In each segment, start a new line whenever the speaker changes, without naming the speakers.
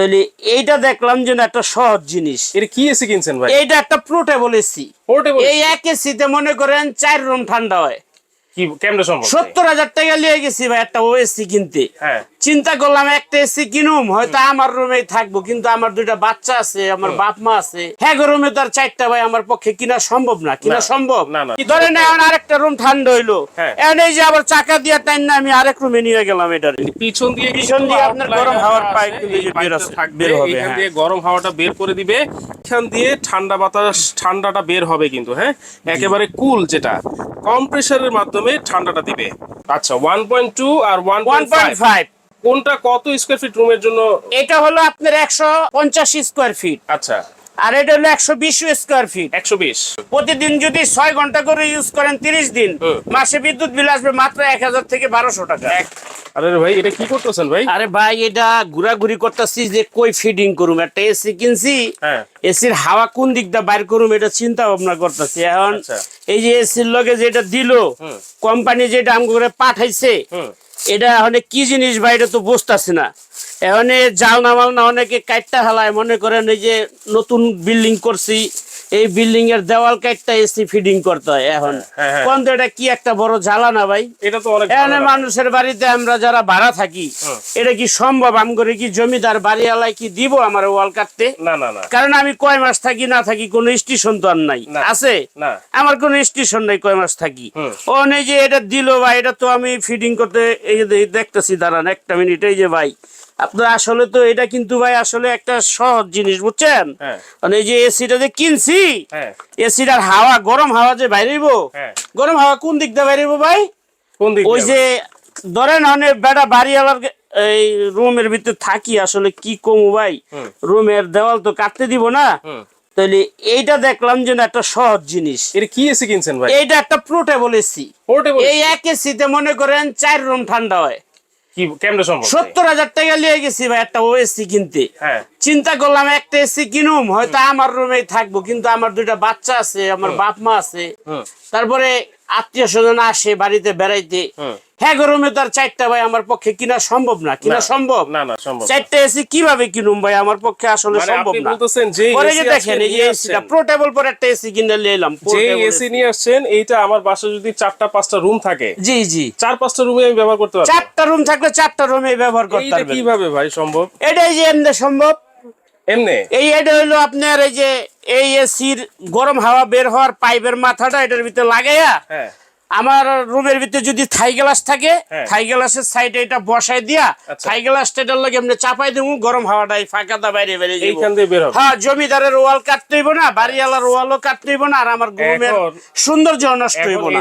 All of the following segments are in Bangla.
তাহলে এইটা দেখলাম যেন একটা সহজ জিনিস।
এটা কি এসি কিনছেন ভাই?
এইটা একটা পোর্টেবল এসি
পোর্টেবল
এই এক এসিতে মনে করেন চার রুম ঠান্ডা হয়।
কি কেমনে সম্ভব?
সত্তর হাজার টাকা লিয়ে গেছি ভাই একটা ও এসি কিনতে।
হ্যাঁ।
চিন্তা করলাম একটা এসি কিনুম হয়তো আমার রুমেই থাকব কিন্তু আমার দুইটা বাচ্চা আছে আমার বাপ মা আছে। হ্যাঁ রুমে তার চারটা ভাই আমার পক্ষে কিনা সম্ভব না কিনা সম্ভব?
না, না।
এখন আরেকটা রুম ঠান্ডা হইল।
হ্যাঁ।
এখন এই যে আবার চাকা দিয়ে টাইম না আমি আরেক রুমে নিয়ে গেলাম এটার।
পিছন দিয়ে
পিছন দিয়ে আপনার গরম হাওয়ার পাইপ বের হবে,
এখান
হ্যাঁ।
দিয়ে গরম হাওয়াটা বের করে দিবে এখান দিয়ে ঠান্ডা বাতাস ঠান্ডাটা বের হবে কিন্তু হ্যাঁ? একেবারে কুল যেটা কম প্রেসারের মাধ্যমে ঠান্ডাটা দিবে। আচ্ছা ওয়ান পয়েন্ট টু আর ওয়ান
পয়েন্ট ফাইভ
কোনটা কত স্কোয়ার ফিট রুমের জন্য?
এটা হলো আপনার একশো পঞ্চাশ স্কোয়ার ফিট
আচ্ছা।
আর এটা হলো একশো বিশ স্কোয়ার ফিট
একশো বিশ।
প্রতিদিন যদি ছয় ঘণ্টা করে ইউজ করেন তিরিশ দিন মাসে বিদ্যুৎ বিল আসবে মাত্র এক হাজার থেকে বারোশো টাকা।
আরে ভাই এটা কি করতেছেন ভাই?
আরে ভাই এটা ঘুরাঘুরি করতেছি যে কই ফিডিং করুম। একটা এসি কিনছি
হ্যাঁ।
এসির হাওয়া কোন দিক দিয়ে বাইর করুম এটা চিন্তা ভাবনা করতেছি। এখন
আচ্ছা।
এই যে এসির লগে যেটা দিল। কোম্পানি যেটা আমাকে করে পাঠাইছে এটা অনেক কি জিনিস ভাই এটা তো বুঝতেছি না। এখন জালনা মালনা অনেকে কাটটা হালায়। মনে করেন এই যে নতুন বিল্ডিং করছি এই বিল্ডিং এর দেওয়াল কাটটা এসি ফিডিং করতে হয় এখন।
হ্যাঁ, হ্যাঁ।
কোন তো এটা কি একটা বড় জ্বালানা ভাই?
এটা তো অনেক
এখানে মানুষের বাড়িতে আমরা যারা ভাড়া থাকি এটা কি সম্ভব? আম করে কি জমিদার বাড়িওয়ালায় কি দিব আমার ওয়াল কাটতে?
না না না।
কারণ আমি কয় মাস থাকি না থাকি কোনো স্টেশন তো আর নাই। আছে?
না।
আমার কোনো স্টেশন নাই কয় মাস থাকি। ও নেই যে এটা দিল ভাই এটা তো আমি ফিডিং করতে এই দেখতেছি দাঁড়ান একটা মিনিট এই যে ভাই। আপনার আসলে তো এটা কিন্তু ভাই আসলে একটা সহজ জিনিস বুঝছেন?
হ্যাঁ।
মানে এই যে এসিটা যে কিনছি
হ্যাঁ।
এসিটার হাওয়া গরম হাওয়া যে বাইরেব
হ্যাঁ।
গরম হাওয়া কোন দিক দিয়ে বাইরেব ভাই?
কোন দিক
ওই যে ধরেন অনেক বেটা বাড়িওয়ালার গে- এই রুমের ভিতরে থাকি আসলে কি কমু ভাই? রুমের দেওয়াল তো কাটতে দিব না। তাহলে এইটা দেখলাম যে একটা সহজ জিনিস।
এটা কি এসি কিনছেন ভাই?
এইটা একটা পোর্টেবল এসি
পোর্টেবল
এই এক এসিতে মনে করেন চার রুম ঠান্ডা হয়।
কি কেমনে সম্ভব ভাই?
সত্তর হাজার টাকা লিয়ে গেছি ভাই একটা ও এসি কিনতে
হ্যাঁ
চিন্তা করলাম একটা এসি কিনুম হয়তো আমার রুমেই থাকব কিন্তু আমার দুইটা বাচ্চা আছে আমার বাপ মা আছে। তারপরে আত্মীয় স্বজন আসে বাড়িতে বেড়াইতে। হ্যাঁ গরমে তার চারটা ভাই আমার পক্ষে কিনা সম্ভব না কিনা সম্ভব?
না না সম্ভব
চারটা এসি কীভাবে কিনুম ভাই আমার পক্ষে আসলে
মানে
সম্ভব না।
বলতেছেন যে
পরে যে দেখেন এই এসিটা। পোর্টেবল পরে একটা এসি কিনে নিয়ে এলাম
যে এসি নিয়ে আসছেন এইটা আমার বাসায় যদি চারটা পাঁচটা রুম থাকে
জি জি।
চার পাঁচটা রুমে আমি ব্যবহার করতে পারব।
চারটা রুম থাকলে চারটা রুমে ব্যবহার করতে পারবেন।
কীভাবে ভাই সম্ভব?
এটাই যে এমনি সম্ভব
এমনি?
এই এটা হলো আপনার এই যে এই এসির গরম হাওয়া বের হওয়ার পাইপের মাথাটা এটার ভিতরে লাগাইয়া
হ্যাঁ।
আমার রুমের ভিতরে যদি থাই গ্লাস থাকে
হ্যাঁ।
থাই গ্লাসের সাইডে এটা বসাই দিয়া
আচ্ছা।
থাই গ্লাসটা এটার লাগে এমনি চাপাই দেবো গরম এই ফাঁকাটা বাইরে বেরিয়ে
এইখান দিয়ে বের হবে।
হ্যাঁ জমিদারের ওয়াল কাটতে হইব না বাড়িওয়ালার ওয়ালও কাটতে হইব না আর আমার রুমের সৌন্দর্য নষ্ট হইব না।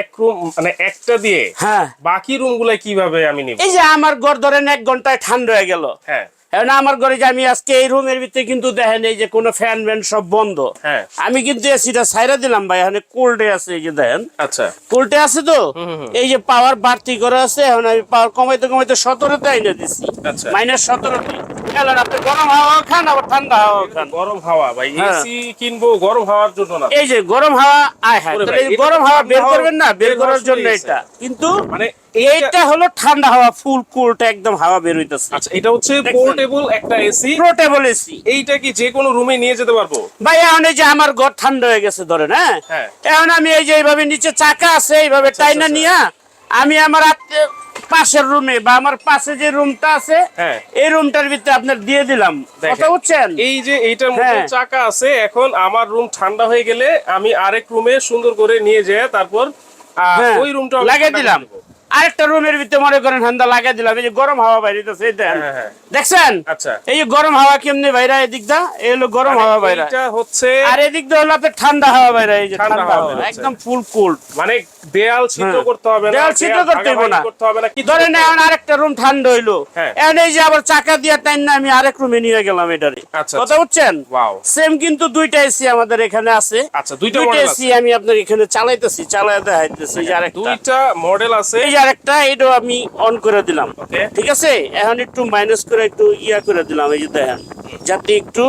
এক রুম মানে একটা দিয়ে
হ্যাঁ।
বাকি রুমগুলা কীভাবে আমি নিব?
এই যে আমার ঘর ধরেন এক ঘন্টায় ঠান্ডা হয়ে গেল।
হ্যাঁ।
এখন আমার ঘরে যে আমি আজকে এই রুমের ভিতরে কিন্তু দেখেন এই যে কোনো ফ্যান ম্যান সব বন্ধ।
হ্যাঁ।
আমি কিন্তু এসিটা সাইরা দিলাম ভাই এখানে কোল্ডে আছে এই যে দেখেন।
আচ্ছা।
কোল্ডে আছে তো? এই যে পাওয়ার বাড়তি করে আছে এখন আমি পাওয়ার কমাইতে কমাইতে সতেরোতে আইনে
আচ্ছা।
মাইনাস সতেরোতে। আপনি গরম হাওয়া খান আবার ঠান্ডা হাওয়া খান
গরম হাওয়া ভাই
হ্যাঁ।
এসি কিনবো গরম হাওয়ার জন্য না।
এই যে গরম হাওয়া আয় হ্যাঁ গরম হাওয়া বের করবেন না বের করার জন্য এটা। কিন্তু
মানে
এইটা হলো ঠান্ডা হাওয়া ফুল কুলটা একদম হাওয়া বের হইতেছে।
আচ্ছা এটা হচ্ছে? পোর্টেবল একটা এসি
পোর্টেবল এসি
এইটা কি যে কোনো রুমে নিয়ে যেতে পারব?
ভাই এখন এই যে আমার ঘর ঠান্ডা হয়ে গেছে ধরেন হ্যাঁ?
হ্যাঁ।
এখন আমি এই যে এইভাবে নিচে চাকা আছে এইভাবে টাইনা
আচ্ছা।
নিয়া আমি আমার পাশের রুমে বা আমার পাশে যে রুমটা আছে
হ্যাঁ।
এই রুমটার ভিতরে আপনার দিয়ে দিলাম। কথা বুঝছেন?
এই যে এইটার মধ্যে
হ্যাঁ।
চাকা আছে এখন আমার রুম ঠান্ডা হয়ে গেলে আমি আরেক রুমে সুন্দর করে নিয়ে যাই তারপর
হ্যাঁ,
ওই রুমটা
লাগিয়ে দিলাম। আরেকটা রুমের ভিতরে মনে করেন ঠান্ডা লাগিয়ে দিলাম এই যে গরম হাওয়া
হ্যাঁ, হ্যাঁ।
দেখছেন?
আচ্ছা।
এই যে গরম হাওয়া কেমনে বাইরে এদিক দা এই হলো গরম হাওয়া বাইরে।
এটা হচ্ছে
আর এদিক দিয়ে হলো আপনার ঠান্ডা হাওয়া বাইরে এই যে
ঠান্ডা হাওয়া
হাওয়া। একদম ফুল কুল
মানে দেয়াল ছিদ্র
হ্যাঁ।
করতে হবে না
দেয়াল ছিদ্র করতে হইব না।
করতে না কিছু
ধরেন
করতে হবে
এখন আরেকটা রুম ঠান্ডা হইল।
হ্যাঁ।
এখন এই যে আবার চাকা দিয়ে টাইম না আমি আরেক রুমে নিয়ে গেলাম এটারে।
আচ্ছা,
কথা বুঝছেন? সেম কিন্তু দুইটা এসি আমাদের এখানে আছে।
আচ্ছা দুইটা
এসি আমি আপনার এখানে চালাইতেছি চালাই দেখাইতেছি এই যে আরেকটা।
দুইটা মডেল আছে।
এই আরেকটা এটাও আমি অন করে দিলাম। ঠিক আছে? এখন একটু মাইনাস করে একটু ইয়া করে দিলাম এই যে দেখেন। যাতে একটু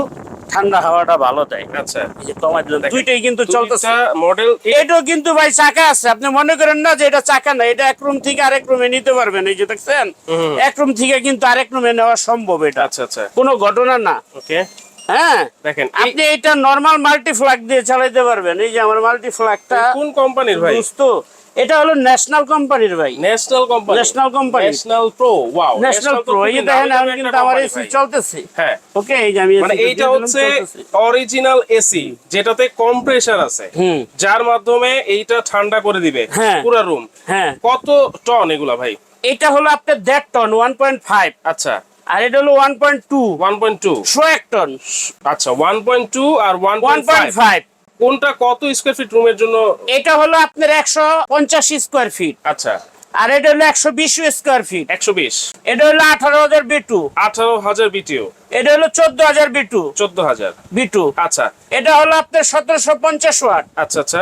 ঠান্ডা হাওয়াটা ভালো দেয়।
আচ্ছা।
এই যে কমাই দিলাম দুইটাই কিন্তু চলতেছে।
মডেল
এটাও কিন্তু ভাই চাকা আছে। আপনি মনে করেন না যে এটা চাকা না এটা এক রুম থেকে আরেক রুমে নিতে পারবেন। এই যে দেখছেন এক রুম থেকে কিন্তু আরেক রুমে নেওয়া সম্ভব এটা।
আচ্ছা আচ্ছা।
কোনো ঘটনা না।
ওকে।
হ্যাঁ?
দেখেন
আপনি এটা নরমাল মাল্টি ফ্ল্যাগ দিয়ে চালাতে পারবেন। এই যে আমার মাল্টি ফ্ল্যাগটা
কোন কোম্পানির ভাই?
বুঝতো এটা হলো ন্যাশনাল কোম্পানির ভাই।
National company
national company
national pro wow
national pro এই দেখেন এখন কিন্তু আমার এসি চলতেছে।
হ্যাঁ।
ওকে এই যে আমি
মানে এইটা হচ্ছে অরিজিনাল এসি যেটাতে কম্প্রেসার আছে।
হুম।
যার মাধ্যমে এইটা ঠান্ডা করে দিবে
হ্যাঁ।
পুরো রুম
হ্যাঁ।
কত টন এগুলা ভাই?
এটা হলো আপনার দেড় টন ওয়ান পয়েন্ট ফাইভ
আচ্ছা।
আর এটা হলো one point two
one point two
এক টন
আচ্ছা ওয়ান পয়েন্ট টু আর ওয়ান পয়েন্ট
ফাইভ
কোনটা কত স্কোয়ার ফিট রুমের জন্য?
এটা হলো আপনার একশো পঞ্চাশ স্কোয়ার ফিট
আচ্ছা।
আর এটা হলো একশো বিশ স্কোয়ার ফিট
একশো বিশ।
এটা হলো আঠারো হাজার বিটু
আঠারো হাজার বিটিও
এটা হলো চোদ্দ হাজার বিটু
চোদ্দ হাজার।
বিটু
আচ্ছা।
এটা হলো আপনার সতেরোশো পঞ্চাশ ওয়াট
আচ্ছা আচ্ছা।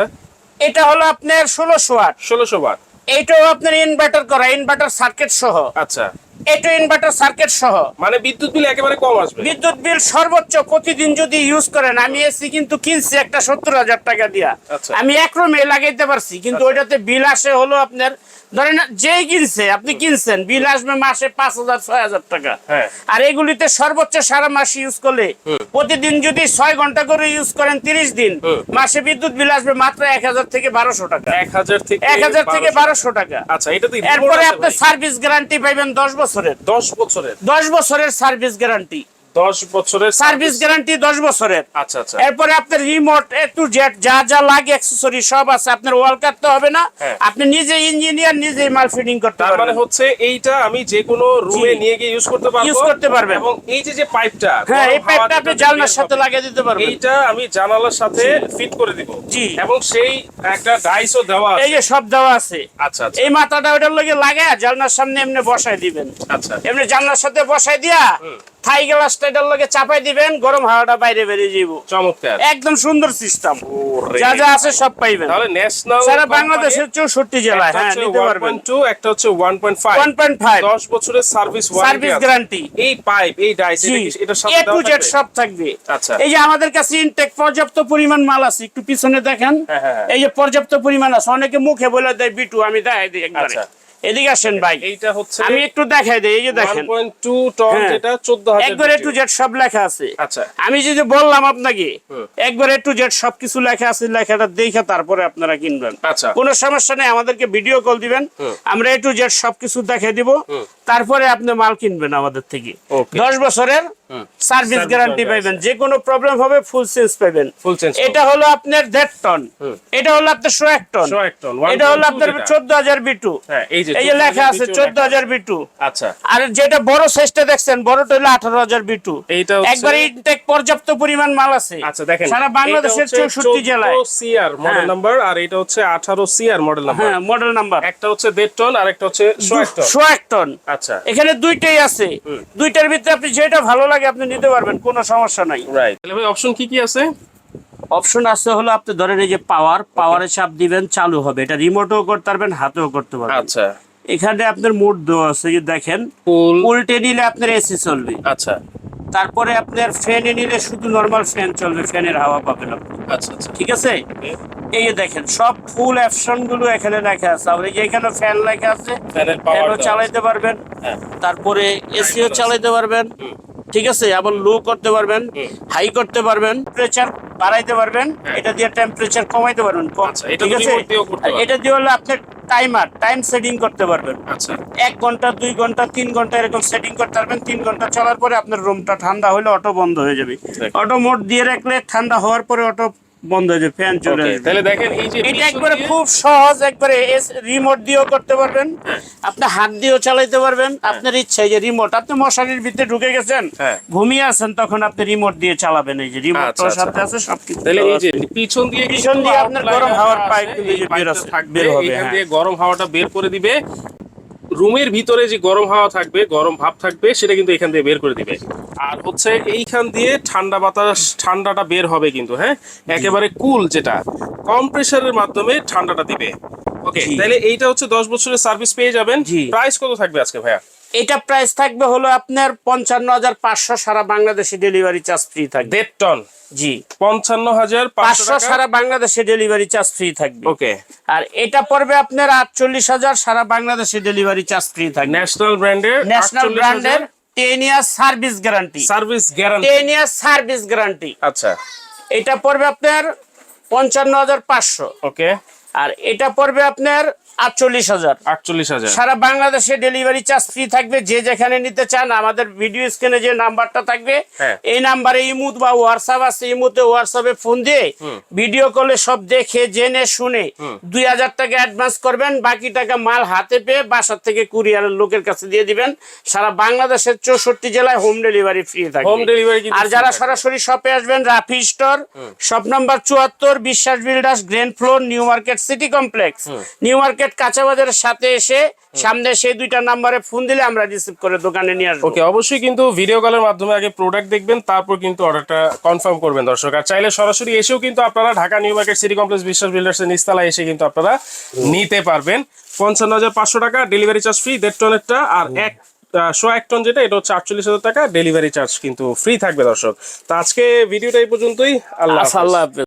এটা হলো আপনার ষোলোশো ওয়াট
ষোলোশো ওয়াট
এইটাও আপনার ইনভার্টার করা ইনভার্টার সার্কিট সহ।
আচ্ছা।
এটা ইনভার্টার সার্কিট সহ।
মানে বিদ্যুৎ বিল একেবারে কম আসবে।
বিদ্যুৎ বিল সর্বোচ্চ প্রতিদিন যদি ইউজ করেন আমি এসি কিন্তু কিনছি একটা সত্তর হাজার টাকা দিয়া।
আচ্ছা।
আমি এক রুমে লাগাইতে পারছি কিন্তু ওইটাতে বিল আসে হলো আপনার ধরেন যেই কিনছে আপনি কিনছেন বিল আসবে মাসে পাঁচ হাজার ছয় হাজার টাকা।
হ্যাঁ।
আর এগুলিতে সর্বোচ্চ সারা মাস ইউজ করলে প্রতিদিন যদি ছয় ঘণ্টা করে ইউজ করেন তিরিশ দিন মাসে বিদ্যুৎ বিল আসবে মাত্র এক হাজার থেকে বারোশো টাকা।
এক হাজার থেকে
এক হাজার থেকে বারোশো। টাকা।
আচ্ছা এটা তো
এরপরে আপনি সার্ভিস গ্যারান্টি পাইবেন দশ বছরের।
দশ বছরের।
দশ বছরের সার্ভিস গ্যারান্টি
দশ বছরের
সার্ভিস গ্যারান্টি দশ বছরের।
আচ্ছা আচ্ছা।
এরপরে আপনার রিমোট এ টু জেড যা যা লাগে অ্যাক্সেসরি সব আছে। আপনার ওয়াল কাটতে হবে না।
হ্যাঁ।
আপনি নিজে ইঞ্জিনিয়ার নিজে মাল ফিটিং করতে
তার মানে হচ্ছে এইটা আমি যে কোনো রুমে নিয়ে গিয়ে ইউজ করতে পারব।
Use করতে পারবেন।
এবং এই যে যে পাইপটা
হ্যাঁ এই পাইপটা আপনি জানলার সাথে লাগিয়ে দিতে পারবেন।
এইটা আমি জানালার সাথে ফিট করে দিব।
জি।
এবং সেই একটা ডাইসও দেওয়া
এই যে সব দেওয়া আছে।
আচ্ছা আচ্ছা।
এই মাথাটা ওটার লগে লাগায় জানলার সামনে এমনি দিবেন।
আচ্ছা।
এমনি জানলার সাথে বসাই দিয়া থাই গ্লাসটা এটার লগে চাপাই দিবেন গরম হাওয়াটা বাইরে বেরিয়ে যাব
চমৎকার।
একদম সুন্দর সিস্টেম যা যা আছে সব পাইবেন।
তাহলে ন্যাশনাল
সারা বাংলাদেশের চৌষট্টি জেলায় হ্যাঁ নিতে পারবেন।
1.2 একটা হচ্ছে 1.5
ওয়ান পয়েন্ট ফাইভ
10 বছরের সার্ভিস ওয়ারেন্টি
সার্ভিস গ্যারান্টি
এই পাইপ এই ডাইস
জি।
এটার
এ টু জেড সব থাকবে।
আচ্ছা।
এই যে আমাদের কাছে ইনটেক পর্যাপ্ত পরিমাণ মাল আছে একটু পিছনে দেখেন।
হ্যাঁ, হ্যাঁ, হ্যাঁ।
এই যে পর্যাপ্ত পরিমাণ আছে অনেকে মুখে বলে দেয় বিটু আমি দেখাই দিই একবারে।
আচ্ছা।
এদিকে আসেন ভাই।
এইটা হচ্ছে
আমি একটু দেখাই দিই এই যে দেখেন।
1.2 টন এটা 14000
একবার টু জেড সব লেখা আছে।
আচ্ছা।
আমি যদি বললাম আপনাকে
একবার
একবার টু জেড সবকিছু লেখা আছে লেখাটা দেখে তারপরে আপনারা কিনবেন।
আচ্ছা।
কোনো সমস্যা নেই আমাদেরকে ভিডিও কল দিবেন। আমরা এ টু জেড সবকিছু দেখাই দিব। তারপরে আপনি মাল কিনবেন আমাদের থেকে। দশ বছরের সার্ভিস গ্যারান্টি পাইবেন। যে কোনো প্রবলেম হবে ফুল চেঞ্জ পাইবেন। এটা হলো আপনার দেড় টন এটা হলো আপনার শো এক টন এটা হলো আপনার চোদ্দ হাজার বিটু।
হ্যাঁ এই যে
লেখা আছে চোদ্দ হাজার বিটু।
আচ্ছা।
আর যেটা বড় সাইজটা দেখছেন বড়টা হলো আঠারো হাজার বিটু।
এইটা
একবার ইনটেক পর্যাপ্ত পরিমাণ মাল আছে।
আচ্ছা দেখেন
সারা বাংলাদেশের চৌষট্টি জেলায়।
CR model. নাম্বার আর এটা হচ্ছে 18 সিআর মডেল নাম্বার
হ্যাঁ মডেল নাম্বার
একটা হচ্ছে দেড় টন আর একটা হচ্ছে শো এক টন
শো এক টন
আচ্ছা।
এখানে দুইটাই আছে। দুইটার ভিতরে আপনি যেটা ভালো লাগে আপনি নিতে পারবেন কোনো সমস্যা নাই।
রাইট তাহলে ভাই অপশন কি কি আছে?
অপশন আছে হলো আপনি ধরেন এই যে পাওয়ার পাওয়ারে চাপ দিবেন চালু হবে। এটা রিমোটও করতে পারবেন হাতেও করতে পারবেন।
আচ্ছা।
এখানে আপনার মুড দেওয়া আছে দেখেন উল্টে নিলে আপনার এসি চলবে।
আচ্ছা।
তারপরে আপনার ফ্যানে নিলে শুধু নর্মাল ফ্যান চলবে ফ্যানের হাওয়া পাবেন আপনি।
আচ্ছা আচ্ছা।
ঠিক আছে? এই দেখেন সব ফুল অপশনগুলো এখানে লেখা আছে। আর এই যে এখানে ফ্যান লেখা আছে ফ্যানও চালাইতে পারবেন
হ্যাঁ।
তারপরে এসিও চালাইতে পারবেন ঠিক আছে? আবার লো করতে পারবেন হাই করতে পারবেন টেম্পারেচার বাড়াইতে পারবেন এটা দিয়ে টেম্পারেচার কমাইতে পারবেন
আচ্ছা,
ঠিক আছে। এটা দিয়ে হলো আপনি টাইমার টাইম সেটিং করতে পারবেন।
আচ্ছা।
এক ঘণ্টা দুই ঘণ্টা তিন ঘণ্টা এরকম সেটিং করতে পারবেন। তিন ঘণ্টা চলার পরে আপনার রুমটা ঠান্ডা হলে অটো বন্ধ হয়ে যাবে। অটো মোড দিয়ে রাখলে ঠান্ডা হওয়ার পরে অটো বন্ধ হয়ে ফ্যান চলে আসবে
তাহলে দেখেন এই যে
এটা একবারে খুব সহজ একবারে রিমোট দিয়েও করতে পারবেন আপনি হাত দিয়েও চালাইতে পারবেন আপনার ইচ্ছা যে রিমোট আপনি মশারির ভিতরে ঢুকে গেছেন
হ্যাঁ।
ঘুমিয়ে আছেন তখন আপনি রিমোট দিয়ে চালাবেন এই যে রিমোট
আচ্ছা, আচ্ছা।
সাথে আছে সবকিছু
তাহলে এই যে পিছন দিয়ে
পিছন দিয়ে আপনার গরম হাওয়ার পাইপ কিন্তু যে বের
থাকবে
বের হবে,
এখান
হ্যাঁ।
দিয়ে গরম হাওয়াটা বের করে দিবে রুমের ভিতরে যে গরম হাওয়া থাকবে গরম ভাব থাকবে সেটা কিন্তু এখান দিয়ে বের করে দিবে। আর হচ্ছে এইখান দিয়ে ঠান্ডা বাতাস ঠান্ডাটা বের হবে কিন্তু হ্যাঁ? একেবারে কুল যেটা কম্প্রেসারের মাধ্যমে ঠান্ডাটা দিবে। ওকে। তাহলে এইটা হচ্ছে দশ বছরের সার্ভিস পেয়ে যাবেন। প্রাইস কত থাকবে আজকে ভাইয়া?
এটা প্রাইস থাকবে হলো আপনার পঞ্চান্ন হাজার পাঁচশো সারা বাংলাদেশে ডেলিভারি চার্জ ফ্রি থাকবে।
দেড় টন?
জি।
পঞ্চান্ন হাজার পাঁচশো
সারা বাংলাদেশে ডেলিভারি চার্জ ফ্রি থাকবে।
ওকে।
আর এটা পড়বে আপনার আটচল্লিশ হাজার সারা বাংলাদেশে ডেলিভারি চার্জ ফ্রি থাকবে।
ন্যাশনাল ব্র্যান্ডের
ন্যাশনাল ব্র্যান্ডের ten year service guarantee
service guarantee
ten year service guarantee
আচ্ছা।
এটা পড়বে আপনার পঞ্চান্ন হাজার পাঁচশো।
ওকে।
আর এটা পড়বে আপনার আটচল্লিশ হাজার।
আটচল্লিশ হাজার।
সারা বাংলাদেশে ডেলিভারি চার্জ ফ্রি থাকবে যে যেখানে নিতে চান আমাদের ভিডিও স্ক্রিনে যে নাম্বারটা থাকবে
হ্যাঁ।
এই নাম্বারে ইমুদ বা হোয়াটসঅ্যাপ আছে ইমুতে হোয়াটসঅ্যাপে ফোন দিয়ে ভিডিও কলে সব দেখে জেনে শুনে দুই হাজার টাকা অ্যাডভান্স করবেন বাকি টাকা মাল হাতে পেয়ে বাসার থেকে কুরিয়ারের লোকের কাছে দিয়ে দিবেন। সারা বাংলাদেশের চৌষট্টি জেলায় হোম ডেলিভারি ফ্রি থাকবে।
Delivery কিন্তু
আর যারা সরাসরি শপে আসবেন রাফি স্টোর শপ নাম্বার চুয়াত্তর Biswas builders grand floor new market city complex new market কাঁচা বাজারের সাথে এসে সামনে সেই দুইটা নাম্বারে ফোন দিলে আমরা রিসিভ করে দোকানে নিয়ে আসব।
ওকে অবশ্যই কিন্তু ভিডিও কলের মাধ্যমে আগে প্রোডাক্ট দেখবেন তারপর কিন্তু অর্ডারটা কনফার্ম করবেন দর্শক। আর চাইলে সরাসরি এসেও কিন্তু আপনারা Dhaka new market city complex Biswas বিল্ডার্সের নিস্তালা এসে কিন্তু আপনারা নিতে পারবেন। পঞ্চান্ন হাজার পাঁচশো টাকা ডেলিভারি চার্জ ফ্রি দেড় টনেরটা আর এক শো এক টন যেটা এটা হচ্ছে আটচল্লিশ হাজার টাকা ডেলিভারি চার্জ কিন্তু ফ্রি থাকবে দর্শক। তো আজকে ভিডিওটা এই পর্যন্তই। আল্লাহ
আচ্ছা, আল্লাহ হাফেজ।